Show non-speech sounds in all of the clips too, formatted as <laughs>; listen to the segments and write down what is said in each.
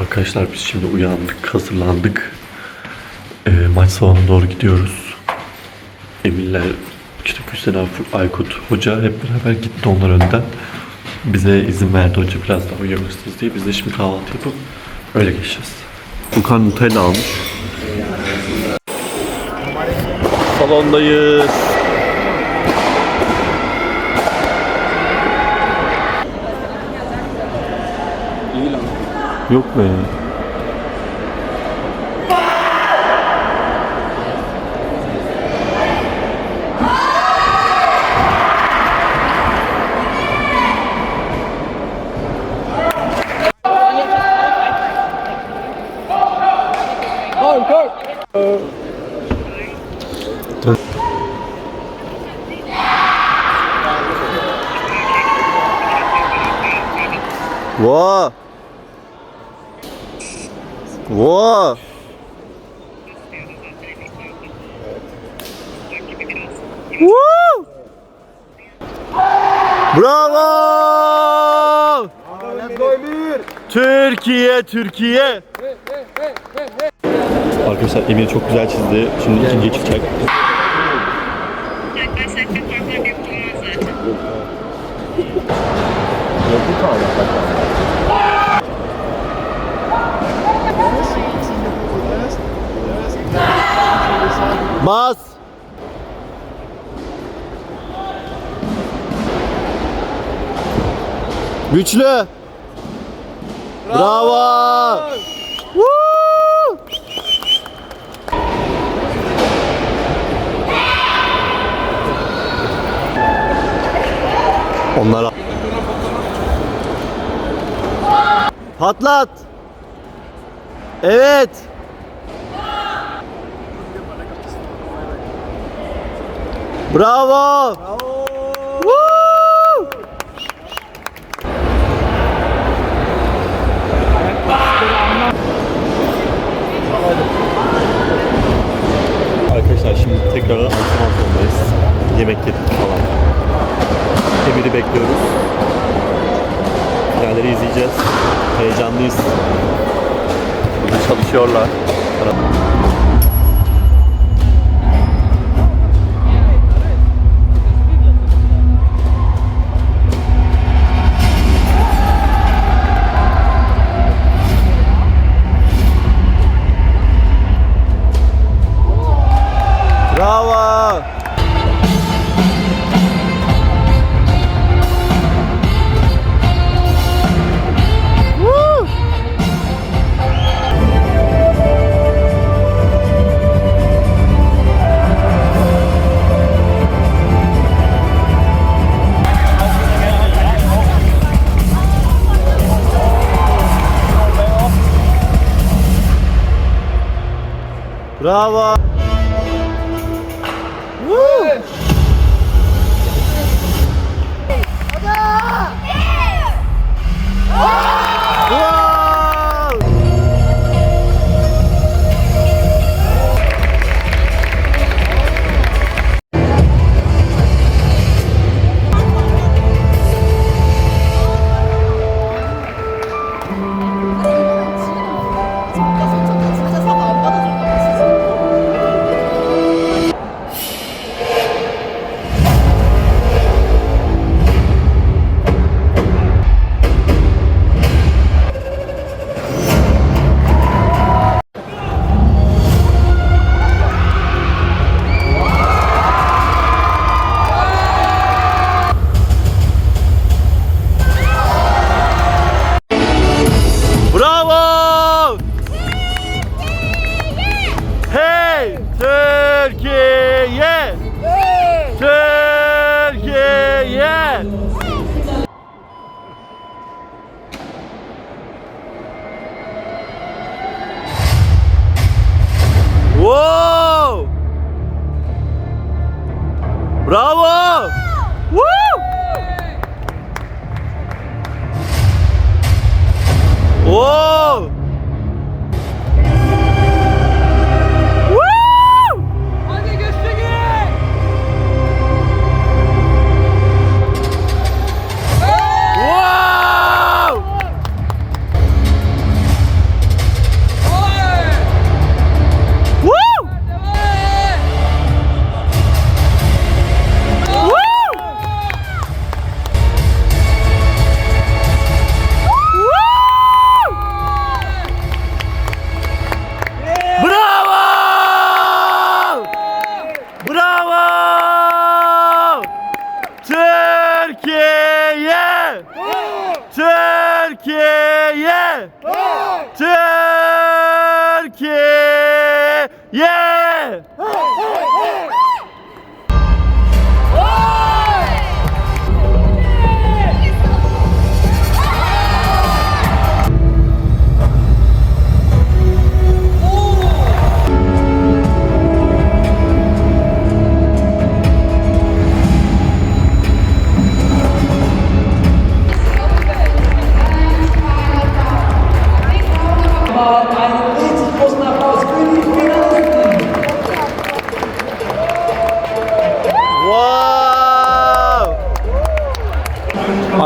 Arkadaşlar biz şimdi uyandık, hazırlandık. Ee, maç salonuna doğru gidiyoruz. Emirler, işte Hüseyin Afur, Aykut Hoca hep beraber gitti onlar önden. Bize izin verdi hoca biraz daha uyuyamışsınız diye. Biz de şimdi kahvaltı yapıp öyle geçeceğiz. Furkan Nutella almış. Salondayız. Yok be. 와. 와. 우! Bravo! Türkiye, Türkiye. Arkadaşlar Emir çok güzel çizdi. Şimdi ikinciye çıkacak. Yaklaşsak da korkma büyük olmaz zaten. Bas. Güçlü. Bravo. Woo! Onlar Patlat. Evet. Bravo. Woo! Arkadaşlar şimdi tekrar antrenman salonundayız. Yemek yedik falan. Emir'i bekliyoruz. Finalleri izleyeceğiz. Heyecanlıyız. Burada çalışıyorlar.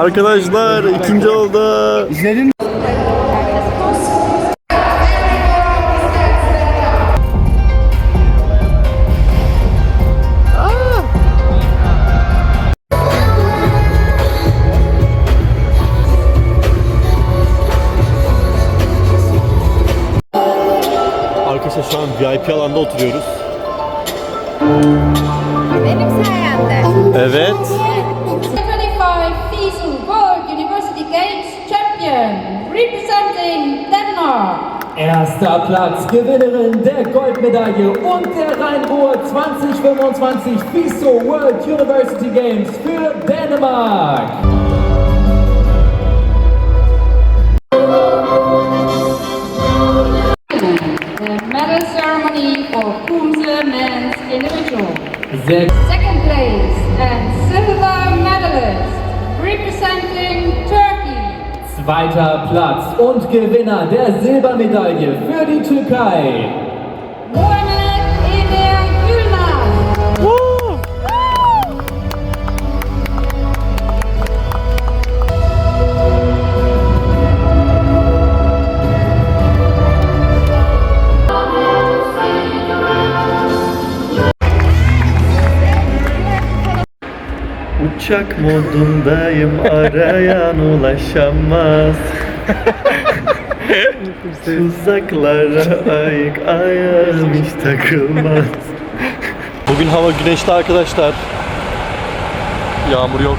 Arkadaşlar ikinci oldu. Arkadaşlar şu an VIP alanda oturuyoruz. Benim sayemde. Evet. Champion, representing Denmark. Erster Platz, Gewinnerin der Goldmedaille und der Rhein-Ruhr 2025 FISO World University Games für Dänemark. The medal ceremony for Kumse men's individual. Sehr Second place and silver medalist, representing Turkey. Zweiter Platz und Gewinner der Silbermedaille für die Türkei. Uçak modundayım arayan ulaşamaz Tuzaklara ayık ayağım hiç takılmaz Bugün hava güneşli arkadaşlar. Yağmur yok.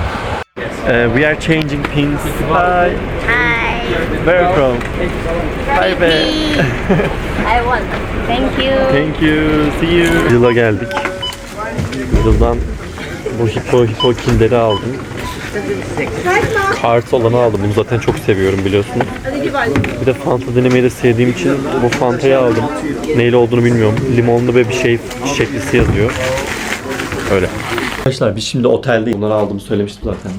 Uh, we are changing pins. Hi. Hi. Where from? Be. <laughs> I won. Thank you. Thank you. See you. Yıla geldik. Yıldan bu hippo hippo kinderi aldım. Kart olanı aldım. Bunu zaten çok seviyorum biliyorsunuz. Bir de Fanta denemeyi de sevdiğim için bu Fanta'yı aldım. Neyle olduğunu bilmiyorum. Limonlu ve bir şey çiçeklisi yazıyor. Öyle. Arkadaşlar biz şimdi oteldeyiz. Bunları aldığımı söylemiştim zaten.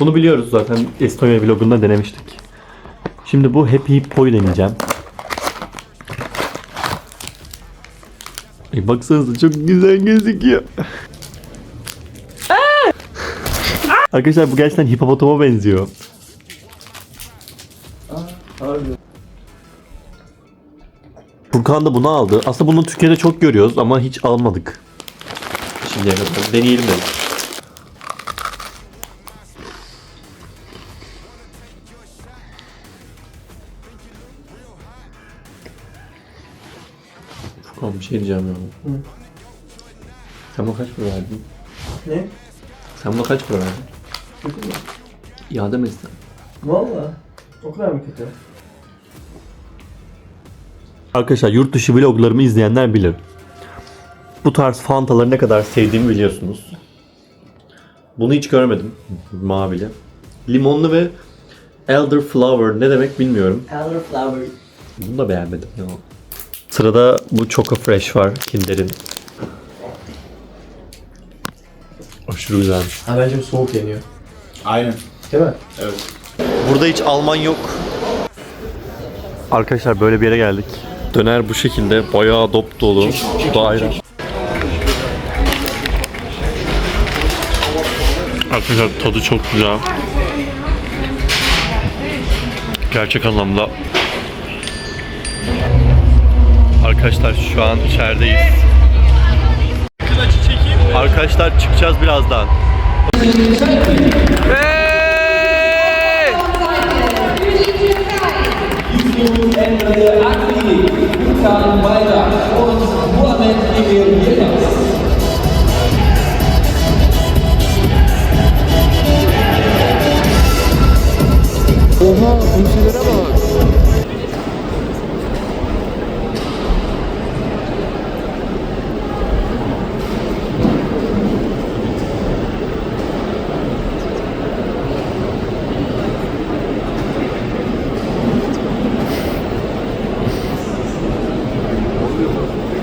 Bunu biliyoruz zaten Estonya vlogunda denemiştik. Şimdi bu Happy Hippo'yu deneyeceğim. E baksanıza çok güzel gözüküyor. Arkadaşlar bu gerçekten hipopotama benziyor. Furkan da bunu aldı. Aslında bunu Türkiye'de çok görüyoruz ama hiç almadık. Kadar. Deneyelim dedim. Furkan bir şey diyeceğim ya. Sen buna kaç para verdin? Ne? Sen buna kaç para verdin? İade mi? Valla. O kadar mı kötü? Arkadaşlar yurt dışı vloglarımı izleyenler bilir. Bu tarz fantaları ne kadar sevdiğimi biliyorsunuz. Bunu hiç görmedim. Mavili. Limonlu ve elderflower ne demek bilmiyorum. Elderflower. Bunu da beğenmedim ya. Sırada bu Choco Fresh var Kinder'in. Aşırı güzel. Ha bence bu soğuk yeniyor. Aynen. Değil mi? Burada hiç Alman yok. Arkadaşlar böyle bir yere geldik. Döner bu şekilde bayağı dop dolu. Bu da ayrı. Arkadaşlar tadı çok güzel. Gerçek anlamda. Arkadaşlar şu an içerideyiz. Arkadaşlar çıkacağız birazdan. Vatican, Vatican.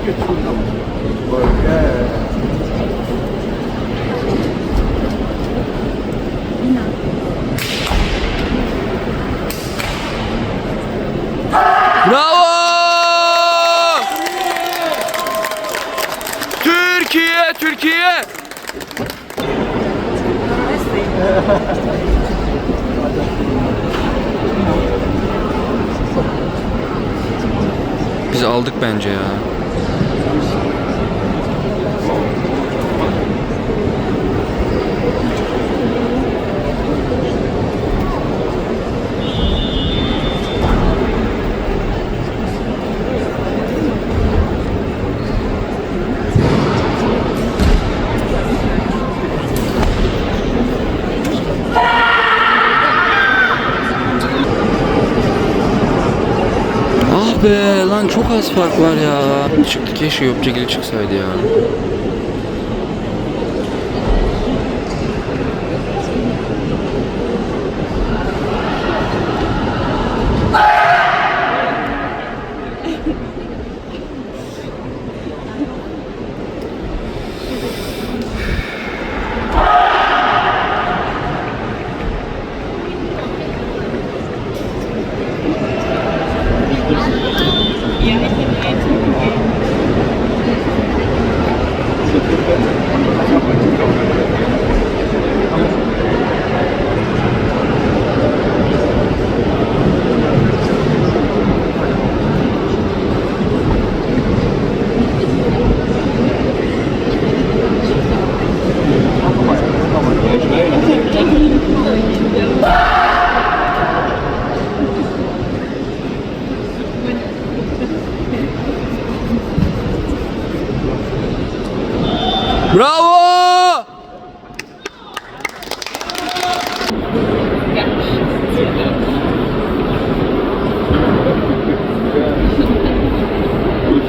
götürüyorum. Böyle. Bravo! Türkiye, Türkiye! Biz aldık bence ya. Çok az fark var ya. Çıktı keşke Yopçagil çıksaydı ya.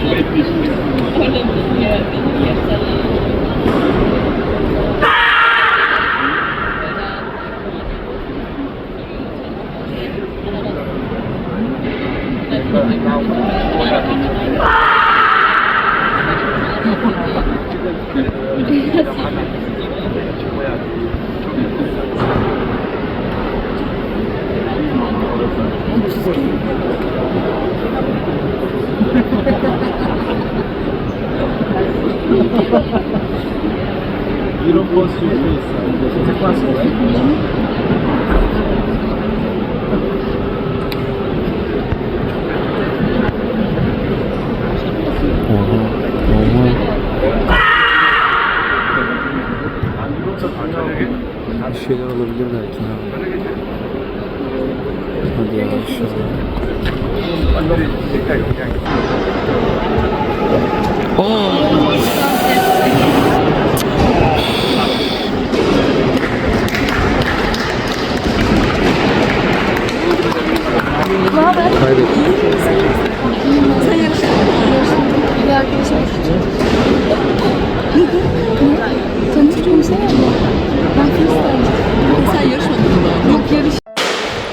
Bir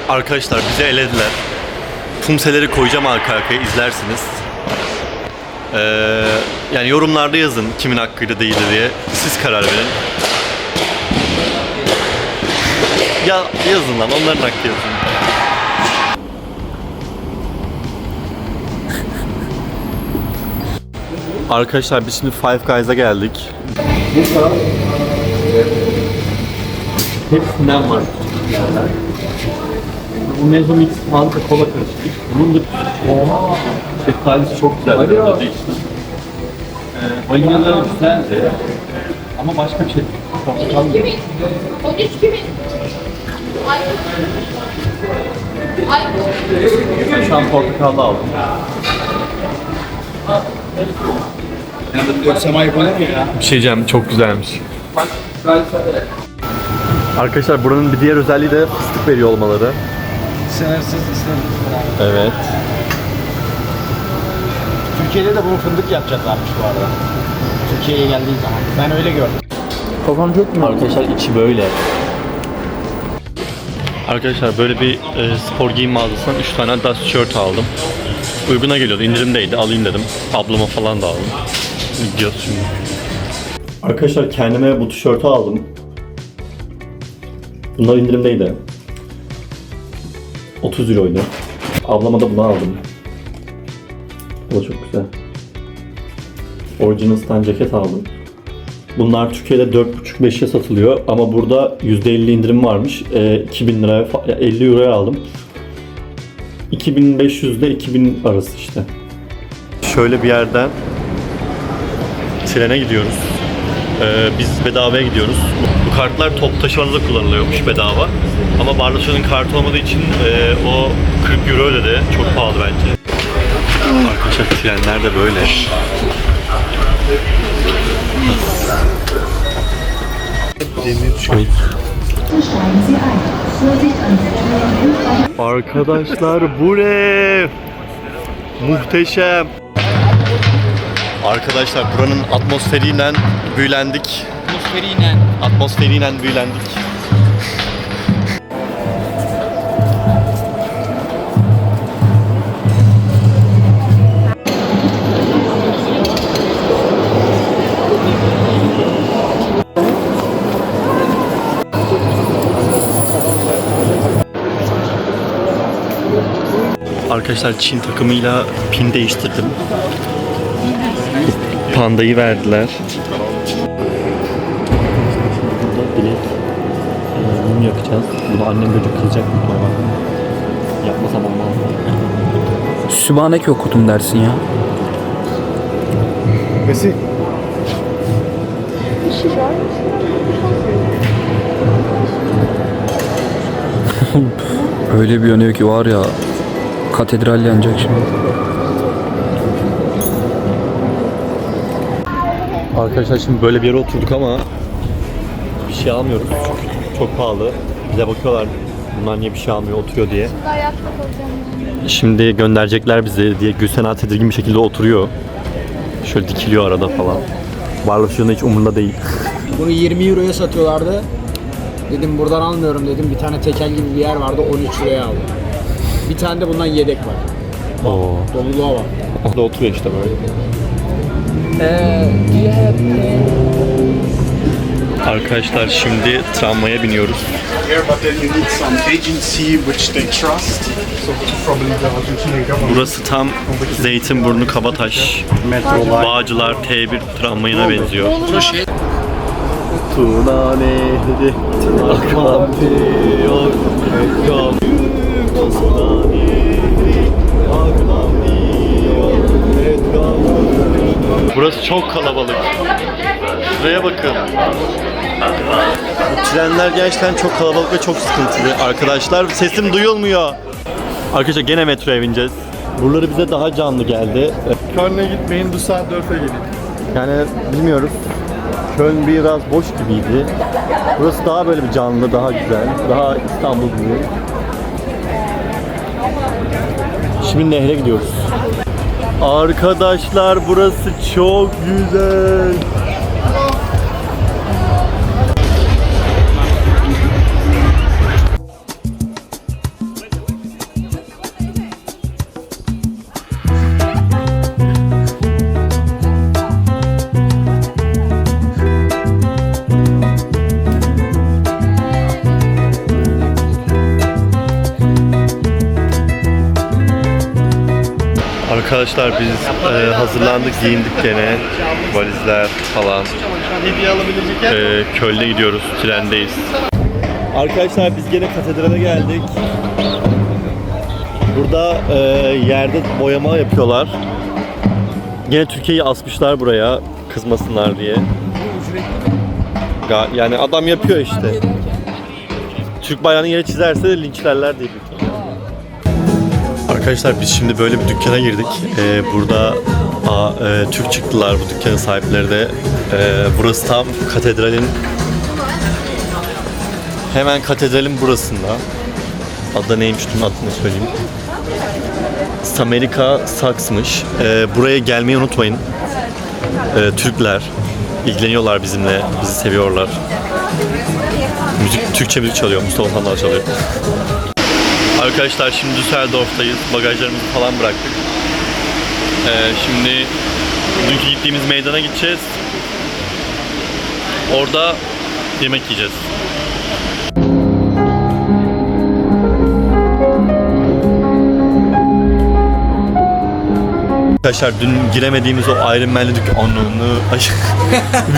Arkadaşlar bizi elediler. Pumseleri koyacağım arka arkaya izlersiniz. Ee, yani yorumlarda yazın kimin hakkıyla değildi diye. Siz karar verin. Ya yazın lan onların hakkı yazın. Arkadaşlar biz şimdi Five Guys'a geldik. Hepsinden var. Bu Mezzo Mix Fanta Cola karışık. Bunun da Oha. şeftalisi çok güzel. Hadi işte. Ee, vanilyaları güzeldi. Ama başka bir şey. Portakal mı? Ben şu an portakallı aldım. Bir şey diyeceğim çok güzelmiş. Arkadaşlar buranın bir diğer özelliği de fıstık veriyor olmaları. Sınırsız istedim. Evet. Türkiye'de de bunu fındık yapacaklarmış bu arada. Türkiye'ye geldiği zaman. Ben öyle gördüm. Kafam çok mu? Arkadaşlar içi böyle. Arkadaşlar böyle bir e, spor giyim mağazasından 3 tane Adidas tişört aldım. Uyguna geliyordu, indirimdeydi, alayım dedim. Ablama falan da aldım. Gidiyoruz şimdi. Arkadaşlar kendime bu tişörtü aldım. Bunlar indirimdeydi. 30 euroydu. Ablama da bunu aldım. Bu da çok güzel. Original Stan ceket aldım. Bunlar Türkiye'de 4,5-5'e satılıyor ama burada %50 indirim varmış. Ee, 2000 liraya, fa- ya 50 euroya aldım. 2500 ile 2000 arası işte. Şöyle bir yerden trene gidiyoruz. Ee, biz bedavaya gidiyoruz. Bu kartlar top taşımanızda kullanılıyormuş bedava. Ama Barcelona'nın kartı olmadığı için e, o 40 euro ödedi. Çok pahalı bence. Arkadaşlar trenler de böyle. Arkadaşlar bu ne? Muhteşem. Arkadaşlar buranın atmosferiyle büyülendik. Atmosferiyle. Atmosferiyle büyülendik. Arkadaşlar Çin takımıyla pin değiştirdim. Pandayı verdiler. Mum yakacağız. Bunu annem böcek kızacak muhtemelen. Yapmasam olmaz. Sübhaneke okudum dersin ya. <laughs> Öyle bir yanıyor ki var ya katedral yanacak şimdi. Arkadaşlar şimdi böyle bir yere oturduk ama bir şey almıyoruz çünkü çok pahalı. Bize bakıyorlar bunlar niye bir şey almıyor oturuyor diye. Şimdi gönderecekler bizi diye Gülsena tedirgin bir şekilde oturuyor. Şöyle dikiliyor arada falan. Varlaşığında hiç umurunda değil. Bunu 20 euroya satıyorlardı. Dedim buradan almıyorum dedim. Bir tane tekel gibi bir yer vardı 13 liraya aldım. Bir tane de bundan yedek var. Oo. Doluluğa var. O da oturuyor işte böyle. Şimdi you need probably the Argentinian government. Burası tam Zeytinburnu Kabataş Bağcılar T1 tramvayına benziyor. Tuna Nehri akan diyor Ekran Tuna Nehri akan diyor Ekran Burası çok kalabalık. Şuraya bakın. Bu trenler gerçekten çok kalabalık ve çok sıkıntılı. Arkadaşlar sesim duyulmuyor. Arkadaşlar gene metroya bineceğiz. Buraları bize daha canlı geldi. Köln'e gitmeyin, Düsseldorf'a gidin. Yani bilmiyoruz. Köln biraz boş gibiydi. Burası daha böyle bir canlı, daha güzel. Daha İstanbul gibi. Şimdi nehre gidiyoruz. Arkadaşlar burası çok güzel. Arkadaşlar biz e, hazırlandık, giyindik gene. Valizler falan. E, Köln'e gidiyoruz, trendeyiz. Arkadaşlar biz gene katedrale geldik. Burada e, yerde boyama yapıyorlar. Gene Türkiye'yi asmışlar buraya kızmasınlar diye. Yani adam yapıyor işte. Türk bayrağını yere çizerse de linçlerler diye ihtimalle. Arkadaşlar biz şimdi böyle bir dükkana girdik. Ee, burada a, e, Türk çıktılar bu dükkanın sahipleri de. Ee, burası tam katedralin hemen katedralin burasında. Adı neymiş bunun adını söyleyeyim. Samerika Saks'mış. Ee, buraya gelmeyi unutmayın. Ee, Türkler ilgileniyorlar bizimle, bizi seviyorlar. Müzik, Türkçe müzik çalıyor, Mustafa Sandal çalıyor. Arkadaşlar şimdi Düsseldorf'tayız. Bagajlarımızı falan bıraktık. Ee, şimdi dünkü gittiğimiz meydana gideceğiz. Orada yemek yiyeceğiz. Arkadaşlar dün giremediğimiz o Iron Man'li dükkan... Ananı... <laughs> Ay,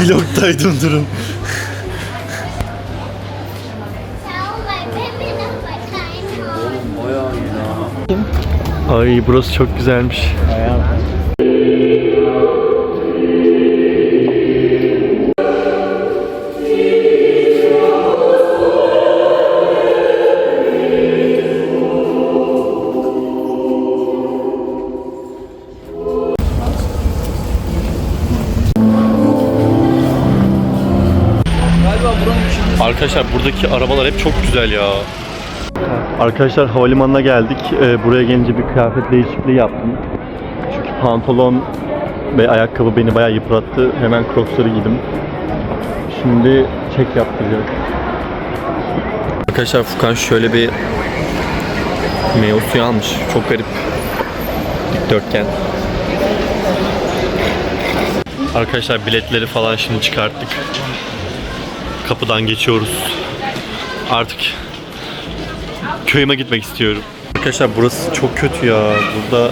<laughs> Vlogdaydım durun. Ay burası çok güzelmiş. Arkadaşlar buradaki arabalar hep çok güzel ya. Arkadaşlar havalimanına geldik. Ee, buraya gelince bir kıyafet değişikliği yaptım. Çünkü pantolon ve ayakkabı beni bayağı yıprattı. Hemen crocsları giydim. Şimdi çek yaptıracağız. Arkadaşlar Furkan şöyle bir meyve suyu almış. Çok garip. Dikdörtgen. Arkadaşlar biletleri falan şimdi çıkarttık. Kapıdan geçiyoruz. Artık köyüme gitmek istiyorum. Arkadaşlar burası çok kötü ya. Burada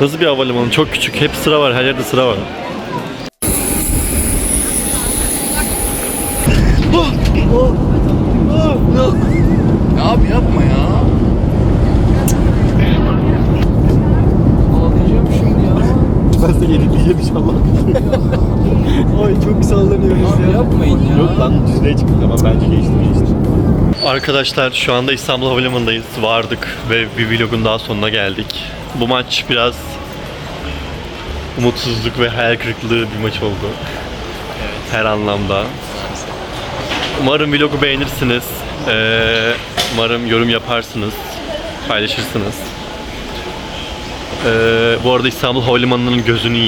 Nasıl bir havalimanı? Çok küçük. Hep sıra var. Her yerde sıra var. Abi yapma ya. Ağlayacağım şimdi ya. Ben de yenileyeceğim inşallah. Ay çok sallanıyoruz Abi yapmayın ya. Yok lan düzlüğe çıktık ama bence geçti geçti. Arkadaşlar şu anda İstanbul Havalimanı'ndayız. Vardık ve bir vlogun daha sonuna geldik. Bu maç biraz umutsuzluk ve hayal kırıklığı bir maç oldu. Her anlamda. Umarım vlogu beğenirsiniz. Ee, umarım yorum yaparsınız. Paylaşırsınız. Ee, bu arada İstanbul Havalimanı'nın gözünü